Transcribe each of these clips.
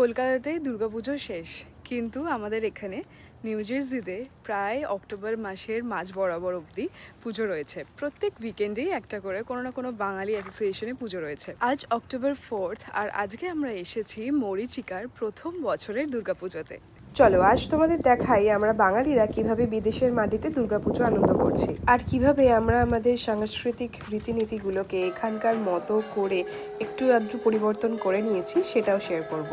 কলকাতাতে দুর্গাপুজো শেষ। কিন্তু আমাদের এখানে নিউ জার্সিতে প্রায় অক্টোবর মাসের মাঝ বরাবর অবধি পুজো রয়েছে। প্রত্যেক উইকেন্ডেই একটা করে কোনো না কোনো বাঙালি অ্যাসোসিয়েশনে পুজো রয়েছে। আজ অক্টোবর ফোর্থ আর আজকে আমরা এসেছি মরিচিকার প্রথম বছরের দুর্গাপুজোতে। চলো, আজ তোমাদের দেখাই আমরা বাঙালিরা কীভাবে বিদেশের মাটিতে দুর্গাপুজো আনন্দ করছি। আর কীভাবে আমরা আমাদের সাংস্কৃতিক রীতিনীতিগুলোকে এখানকার মতো করে একটু আধটু পরিবর্তন করে নিয়েছি সেটাও শেয়ার করব।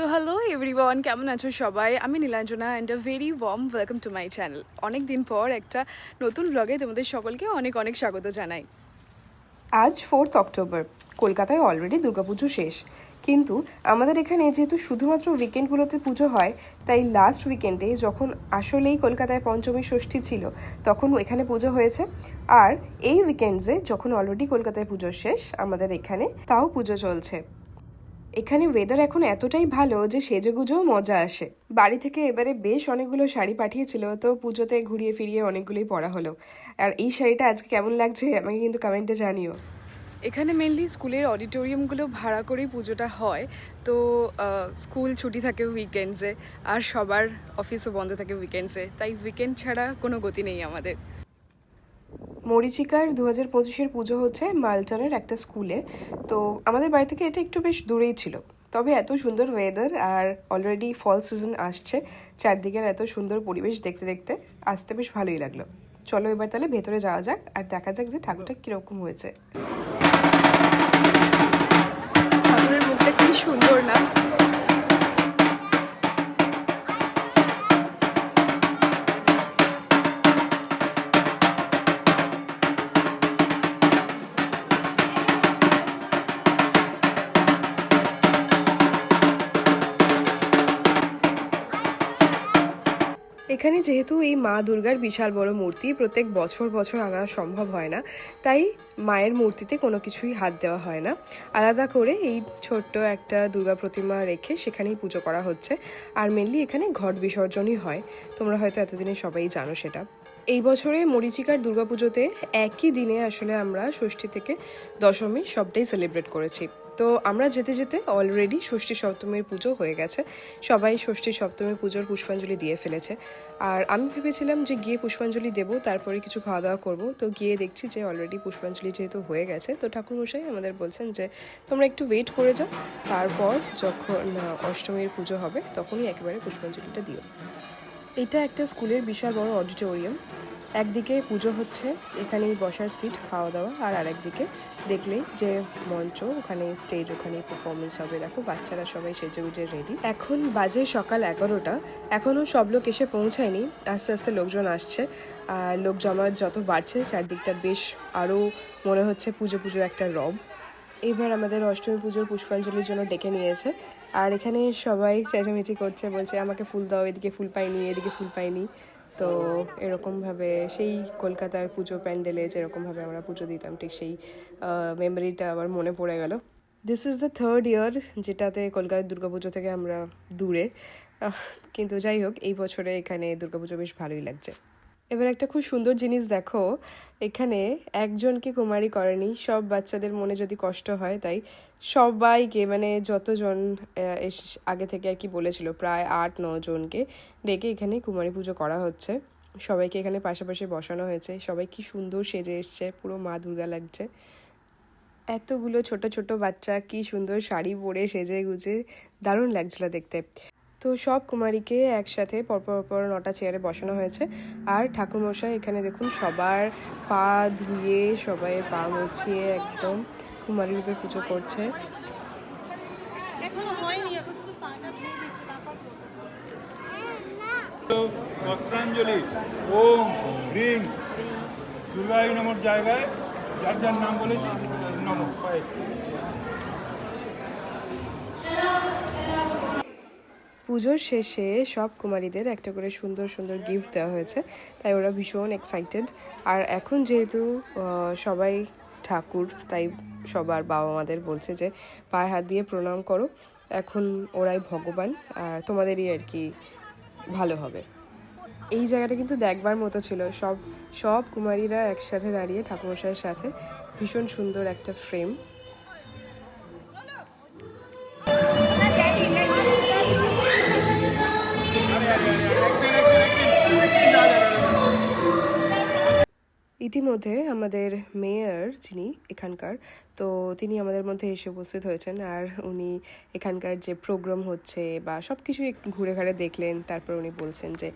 সো হ্যালো এভরিওয়ান কেমন আছো সবাই? আমি Nilanjana and a very warm welcome to my channel অনেক দিন পর একটা নতুন ব্লগে তোমাদের সকলকে অনেক অনেক স্বাগত জানাই। আজ ফোর্থ অক্টোবর কলকাতায় অলরেডি দুর্গাপুজো শেষ। কিন্তু আমাদের এখানে যেহেতু শুধুমাত্র উইকেন্ডগুলোতে পুজো হয়, তাই লাস্ট উইকেন্ডে যখন আসলেই কলকাতায় পঞ্চমী ষষ্ঠী ছিল, তখন এখানে পুজো হয়েছে। আর এই উইকেন্ডসে যখন অলরেডি কলকাতায় পুজো শেষ, আমাদের এখানে তাও পুজো চলছে। এখানে ওয়েদার এখন এতটাই ভালো যে সেজেগুজেও মজা আসে। বাড়ি থেকে এবারে বেশ অনেকগুলো শাড়ি পাঠিয়েছিল, তো পুজোতে ঘুরিয়ে ফিরিয়ে অনেকগুলোই পরা হলো। আর এই শাড়িটা আজকে কেমন লাগছে আমাকে কিন্তু কমেন্টে জানিও। এখানে মেনলি স্কুলের অডিটোরিয়ামগুলো ভাড়া করেই পুজোটা হয়, তো স্কুল ছুটি থাকে উইকেন্ডসে আর সবার অফিসও বন্ধ থাকে উইকেন্ডসে তাই উইকেন্ড ছাড়া কোনো গতি নেই আমাদের। মরিচিকার দু হাজার পঁচিশের পুজো হচ্ছে মালটানের একটা স্কুলে। তো আমাদের বাড়ি থেকে এটা একটু বেশ দূরেই ছিল। তবে এত সুন্দর ওয়েদার আর অলরেডি ফল সিজন আসছে, চারদিকের এত সুন্দর পরিবেশ দেখতে দেখতে আসতে বেশ ভালোই লাগল। চলো এবার তাহলে ভেতরে যাওয়া যাক আর দেখা যাক যে ঠাকুরটা কীরকম হয়েছে। এখানে যেহেতু এই মা দুর্গার বিশাল বড় মূর্তি, প্রত্যেক বছর বছর আনা সম্ভব হয় না। তাই মায়ের মূর্তিতে কোনো কিছুই হাত দেওয়া হয় না। আলাদা করে এই ছোট্ট একটা দুর্গা প্রতিমা রেখে সেখানেই পুজো করা হচ্ছে। আর মেনলি এখানে ঘট বিসর্জনই হয়। তোমরা হয়তো এতদিনে সবাই জানো সেটা। এই বছরে মরিচিকার দুর্গাপুজোতে একই দিনে আসলে আমরা ষষ্ঠী থেকে দশমী সবটাই সেলিব্রেট করেছি। তো আমরা যেতে যেতে অলরেডি ষষ্ঠী সপ্তমীর পুজো হয়ে গেছে। সবাই ষষ্ঠী সপ্তমীর পুজোর পুষ্পাঞ্জলি দিয়ে ফেলেছে। আর আমি ভেবেছিলাম যে গিয়ে পুষ্পাঞ্জলি দেবো, তারপরে কিছু খাওয়া দাওয়া করব। তো গিয়ে দেখছি যে অলরেডি পুষ্পাঞ্জলি যেহেতু হয়ে গেছে, তো ঠাকুরমশাই আমাদের বলছেন যে তোমরা একটু ওয়েট করে যাও। তারপর যখন অষ্টমীর পুজো হবে, তখনই একেবারে পুষ্পাঞ্জলিটা দিও। এটা একটা স্কুলের বিশাল বড় অডিটোরিয়াম। একদিকে পুজো হচ্ছে, এখানেই বসার সিট খাওয়া দাওয়া আর আরেকদিকে দেখলেই যে মঞ্চ, ওখানে স্টেজ ওখানে পারফরমেন্স হবে। দেখো, বাচ্চারা সবাই সেজে গুজে রেডি এখন বাজে সকাল এগারোটা। এখনও সব লোক এসে পৌঁছায়নি। আস্তে আস্তে লোকজন আসছে। আর লোক জমায়েত যত বাড়ছে, চারদিকটা বেশ আরও মনে হচ্ছে পুজো পুজো একটা রব। এবার আমাদের অষ্টমী পুজোর পুষ্পাঞ্জলির জন্য ডেকে নিয়েছে। আর এখানে সবাই চেঁচামেচি করছে, বলছে, আমাকে ফুল দাও, এদিকে ফুল পাইনি, এদিকে ফুল পাইনি। তো এরকমভাবে সেই কলকাতার পুজো প্যান্ডেলে যেরকমভাবে আমরা পুজো দিতাম, ঠিক সেই মেমোরিটা আবার মনে পড়ে গেল। This is the third year যেটাতে কলকাতার দুর্গাপুজো থেকে আমরা দূরে। কিন্তু যাই হোক, এই বছরে এখানে দুর্গাপুজো বেশ ভালোই লাগছে। এবার একটা খুব সুন্দর জিনিস দেখো এখানে একজনকে কুমারী করেনি, সব বাচ্চাদের মনে যদি কষ্ট হয় তাই সবাইকে মানে যতজন আগে থেকে আর কি বলেছিল, প্রায় আট জনকে ডেকে এখানে কুমারী পুজো করা হচ্ছে। সবাইকে এখানে পাশাপাশি বসানো হয়েছে। সবাই কি সুন্দর সেজে এসছে, পুরো মা দুর্গা লাগছে। এতগুলো ছোট ছোট বাচ্চা, কি সুন্দর শাড়ি পরে সেজে গুজে, দারুণ লাগছিল দেখতে। তো সব কুমারীকে একসাথে পরপর পর নটা চেয়ারে বসানো হয়েছে। আর ঠাকুরমশাই এখানে দেখুন সবার পা ধুয়ে সবাই পা মুছিয়ে একদম কুমারী রূপে পুজো করছে। বস্ত্রাঞ্জলি ওম হ্রিং নমর জায়গায় যার যার নাম বলেছি নম পুজোর শেষে সব কুমারীদের একটা করে সুন্দর সুন্দর গিফট দেওয়া হয়েছে। তাই ওরা ভীষণ এক্সাইটেড আর এখন যেহেতু সবাই ঠাকুর, তাই সবার বাবা মাদের বলছে যে, পায়ে হাত দিয়ে প্রণাম করো। এখন ওরাই ভগবান, আর তোমাদেরই আর কি ভালো হবে। এই জায়গাটা কিন্তু দেখবার মতো ছিল। সব সব কুমারীরা একসাথে দাঁড়িয়ে ঠাকুরমশাইয়ের সাথে ভীষণ সুন্দর একটা ফ্রেম ইতিমধ্যে আমাদের মেয়র যিনি এখানকার তো তিনি আমাদের মধ্যে এসে উপস্থিত হয়েছেন আর উনি এখানকার যে প্রোগ্রাম হচ্ছে বা সব কিছু একটু ঘুরে ঘাড়ে দেখলেন তারপর উনি বলছেন যে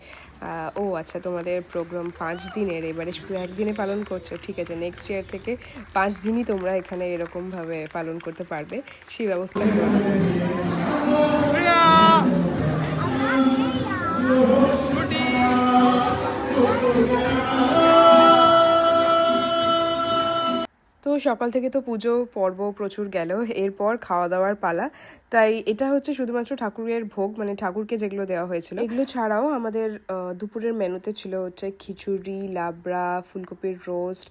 ও আচ্ছা তোমাদের প্রোগ্রাম পাঁচ দিনের এবারে শুধু একদিনে পালন করছ ঠিক আছে নেক্সট ইয়ার থেকে পাঁচ দিনই তোমরা এখানে এরকমভাবে পালন করতে পারবে সেই ব্যবস্থা করা। হবে। তো সকাল থেকে তো পুজো, পর্ব প্রচুর গেল। এরপর খাওয়া দাওয়ার পালা। তাই এটা হচ্ছে শুধুমাত্র ঠাকুরের ভোগ মানে ঠাকুরকে যেগুলো দেওয়া হয়েছিল। এগুলো ছাড়াও আমাদের দুপুরের মেনুতে ছিল হচ্ছে খিচুড়ি, লাবড়া, ফুলকপির রোস্ট,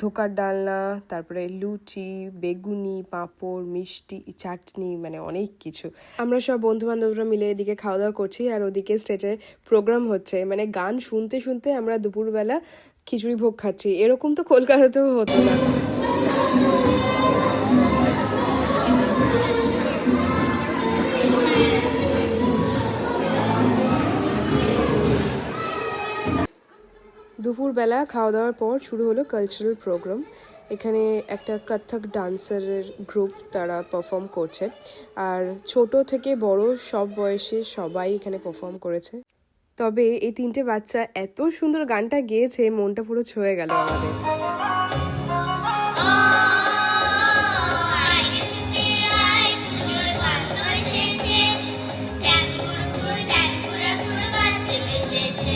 ধোকার ডালনা, তারপরে লুচি, বেগুনি, পাঁপড়, মিষ্টি, চাটনি মানে অনেক কিছু। আমরা সব বন্ধু বান্ধবরা মিলে এদিকে খাওয়া দাওয়া করছি, আর ওদিকে স্টেজে প্রোগ্রাম হচ্ছে। মানে গান শুনতে শুনতে আমরা দুপুরবেলা খিচুড়ি ভোগ খাচ্ছি। এরকম তো কলকাতাতেও হতো না। দুপুরবেলা খাওয়া দাওয়ার পর শুরু হলো কালচারাল প্রোগ্রাম এখানে একটা কত্থক ডান্সারের গ্রুপ তারা পারফর্ম করছে। আর ছোট থেকে বড় সব বয়সে সবাই এখানে পারফর্ম করেছে। তবে এই তিনটে বাচ্চা এত সুন্দর গানটা গেয়েছে, মনটা পুরো ছুঁয়ে গেল আমাদের।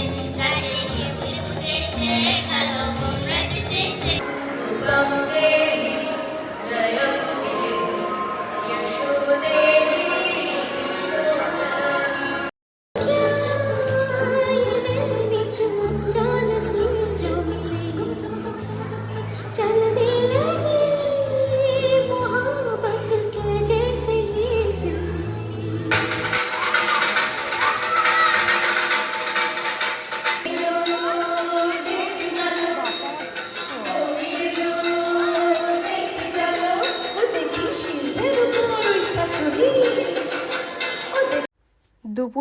Daddy.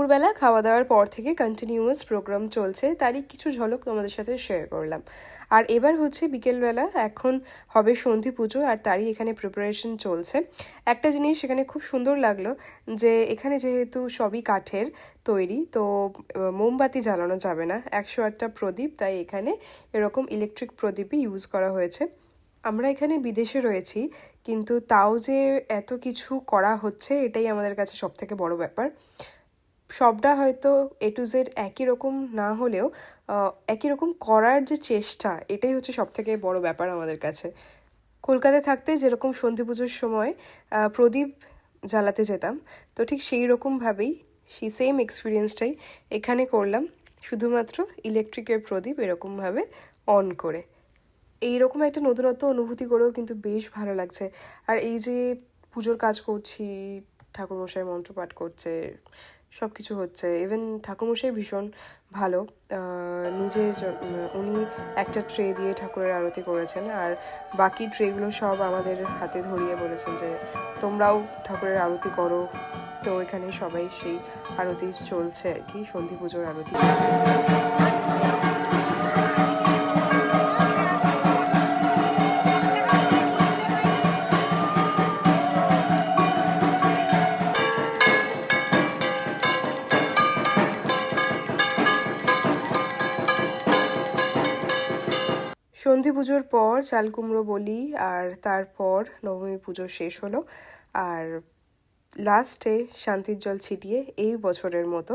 দুপুরবেলা খাওয়া দাওয়ার পর থেকে কন্টিনিউয়াস প্রোগ্রাম চলছে, তারই কিছু ঝলক তোমাদের সাথে শেয়ার করলাম। আর এবার হচ্ছে বিকেলবেলা, এখন হবে সন্ধি পুজো আর তারই এখানে প্রিপারেশন চলছে। একটা জিনিস এখানে খুব সুন্দর লাগল যে এখানে যেহেতু সবই কাঠের তৈরি, তো মোমবাতি জ্বালানো যাবে না। একশো আটটা প্রদীপ, তাই এখানে এরকম ইলেকট্রিক প্রদীপই ইউজ করা হয়েছে। আমরা এখানে বিদেশে রয়েছি, কিন্তু তাও যে এত কিছু করা হচ্ছে, এটাই আমাদের কাছে সব থেকে বড় ব্যাপার। সবটা হয়তো এ টু জেড একই রকম না হলেও একই রকম করার যে চেষ্টা, এটাই হচ্ছে সব থেকে বড় ব্যাপার আমাদের কাছে। কলকাতায় থাকতে যেরকম সন্ধি পুজোর সময় প্রদীপ জ্বালাতে যেতাম, তো ঠিক সেই রকমভাবেই, সেই সেম এক্সপিরিয়েন্সটাই এখানে করলাম। শুধুমাত্র ইলেকট্রিকের প্রদীপ এরকমভাবে অন করে। এইরকম একটা নতুনত্ব অনুভূতি করেও কিন্তু বেশ ভালো লাগছে। আর এই যে পুজোর কাজ করছি, ঠাকুরমশাই মন্ত্রপাঠ করছে সব কিছু হচ্ছে। ইভেন ঠাকুরমশাই ভীষণ ভালো। নিজে উনি একটা ট্রে দিয়ে ঠাকুরের আরতি করেছেন। আর বাকি ট্রেগুলো সব আমাদের হাতে ধরিয়ে বলেছেন যে, তোমরাও ঠাকুরের আরতি করো। তো এখানে সবাই সেই আরতি চলছে আর কি। সন্ধি পুজোর আরতি চলছে। সন্ধি পুজোর পর চাল কুমড়ো বলি আর তারপর নবমী পুজো শেষ হলো। আর লাস্টে শান্তির জল ছিটিয়ে এই বছরের মতো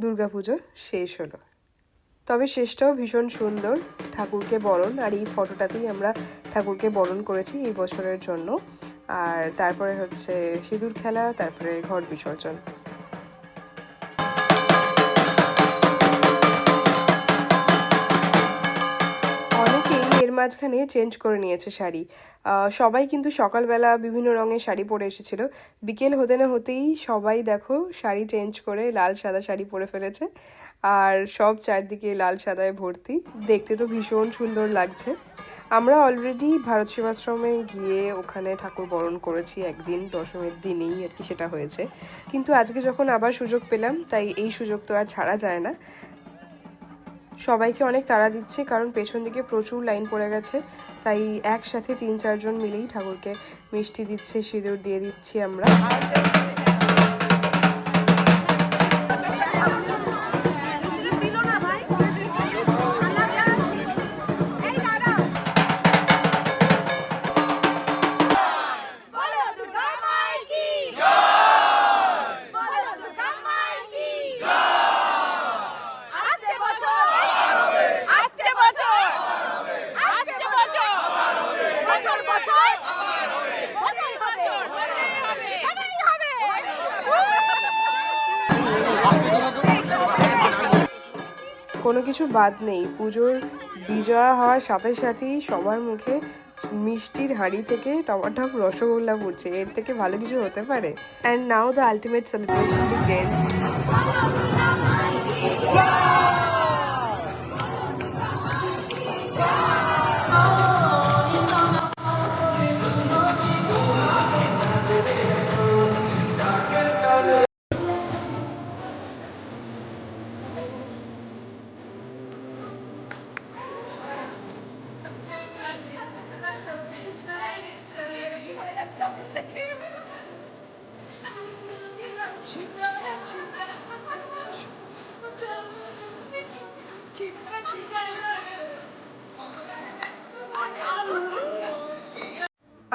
দুর্গাপুজো শেষ হলো। তবে শেষটাও ভীষণ সুন্দর। ঠাকুরকে বরণ আর এই ফটোটাতেই আমরা ঠাকুরকে বরণ করেছি এই বছরের জন্য। আর তারপরে হচ্ছে সিঁদুর খেলা, তারপরে ঘট বিসর্জন। মাঝখানে চেঞ্জ করে নিয়েছে শাড়ি। সবাই কিন্তু সকালবেলা বিভিন্ন রঙের শাড়ি পরে এসেছিল। বিকেল হতে না হতেই সবাই দেখো শাড়ি চেঞ্জ করে লাল সাদা শাড়ি পরে ফেলেছে। আর সব চারদিকে লাল সাদায় ভর্তি। দেখতে তো ভীষণ সুন্দর লাগছে। আমরা অলরেডি ভারত সেবাশ্রমে গিয়ে ওখানে ঠাকুর বরণ করেছি একদিন, দশমীর দিনেই আর কি সেটা হয়েছে। কিন্তু আজকে যখন আবার সুযোগ পেলাম, তাই এই সুযোগ তো আর ছাড়া যায় না। সবাইকে অনেক তাড়া দিচ্ছে, কারণ পেছন দিকে প্রচুর লাইন পড়ে গেছে। তাই একসাথে তিন চারজন মিলেই ঠাকুরকে মিষ্টি দিচ্ছে, সিঁদুর দিয়ে দিচ্ছি আমরা। কোনো কিছু বাদ নেই। পুজোর বিজয়া হওয়ার সাথে সাথেই সবার মুখে মিষ্টির হাঁড়ি থেকে টমাটপ রসগোল্লা পড়ছে। এর থেকে ভালো কিছু হতে পারে। And now the ultimate celebration begins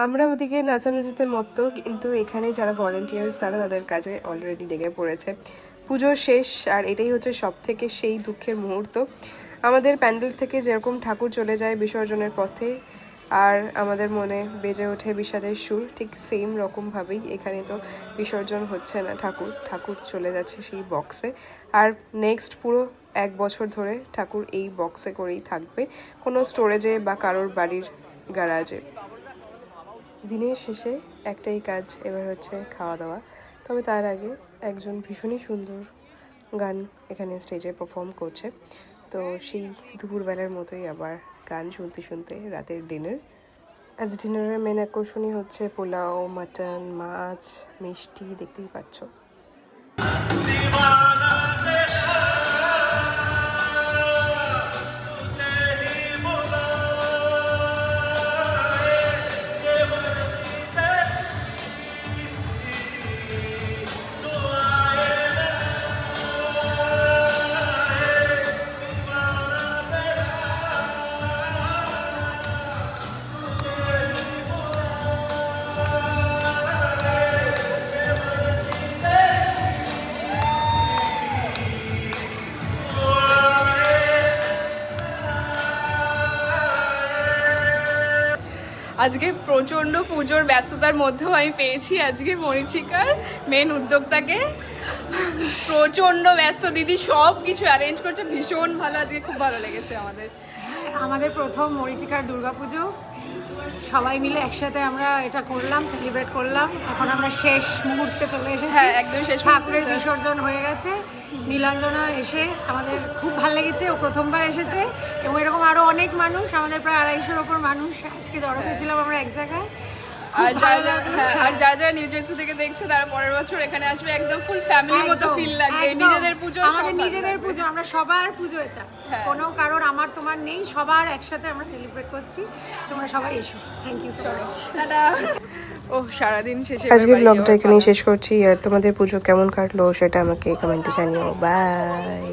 আমরা ওদিকে নাচানাচিতে মত্ত, কিন্তু এখানে যারা ভলেন্টিয়ার্স তারা তাদের কাজে অলরেডি লেগে পড়েছে। পুজো শেষ, আর এটাই হচ্ছে সব থেকে সেই দুঃখের মুহূর্ত। আমাদের প্যান্ডেল থেকে যেরকম ঠাকুর চলে যায় বিসর্জনের পথে আর আমাদের মনে বেজে ওঠে বিষাদের সুর, ঠিক সেম রকমভাবেই এখানে তো বিসর্জন হচ্ছে না ঠাকুর। ঠাকুর চলে যাচ্ছে সেই বক্সে আর নেক্সট পুরো এক বছর ধরে ঠাকুর এই বক্সে করেই থাকবে, কোনো স্টোরেজে বা কারোর বাড়ির গ্যারাজে দিনের শেষে একটাই কাজ এবার হচ্ছে খাওয়া দাওয়া। তবে তার আগে একজন ভীষণই সুন্দর গান এখানে স্টেজে পারফর্ম করছে। তো সেই দুপুরবেলার মতোই আবার গান শুনতে শুনতে রাতের ডিনার অ্যাজ ডিনারের মেন আকর্ষণই হচ্ছে পোলাও মাটন মাছ, মিষ্টি, দেখতেই পাচ্ছ। আজকে প্রচণ্ড পুজোর ব্যস্ততার মধ্যেও আমি পেয়েছি আজকে মরিচিকার মেন উদ্যোক্তাকে। প্রচণ্ড ব্যস্ত দিদি সব কিছু অ্যারেঞ্জ করছে, ভীষণ ভালো, আজকে খুব ভালো লেগেছে আমাদের। আমাদের প্রথম মরিচিকার দুর্গাপুজো। সবাই মিলে একসাথে আমরা এটা করলাম সেলিব্রেট করলাম। এখন আমরা শেষ মুহূর্তে চলে এসেছি। হ্যাঁ, একদম শেষ ঠাকুরের বিসর্জন হয়ে গেছে। নীলাঞ্জনা এসে আমাদের খুব ভালো লেগেছে ও প্রথমবার এসেছে। এবং এরকম আরও অনেক মানুষ আমাদের প্রায় আড়াইশোর ওপর মানুষ আজকে জড়ো হয়েছিলাম আমরা এক জায়গায়। আর যারা যারা আর যারা যারা নিউ জার্সি থেকে দেখছে তারা পরের বছর এখানে আসবে। একদম ফুল ফ্যামিলির মতো ফিল লাগবে। নিজেদের পুজো আমাদের নিজেদের পুজো আমরা সবার পুজো এটা। হ্যাঁ। কোনো কারোর আমার তোমার নেই সবার একসাথে আমরা সেলিব্রেট করছি। তোমরা সবাই এসো। থ্যাংক ইউ সো মাচ ও সারাদিন শেষে আজকে এবার ব্লগটা এখানেই শেষ করছি। আর তোমাদের পুজো কেমন কাটলো সেটা আমাকে কমেন্টে জানিও। বাই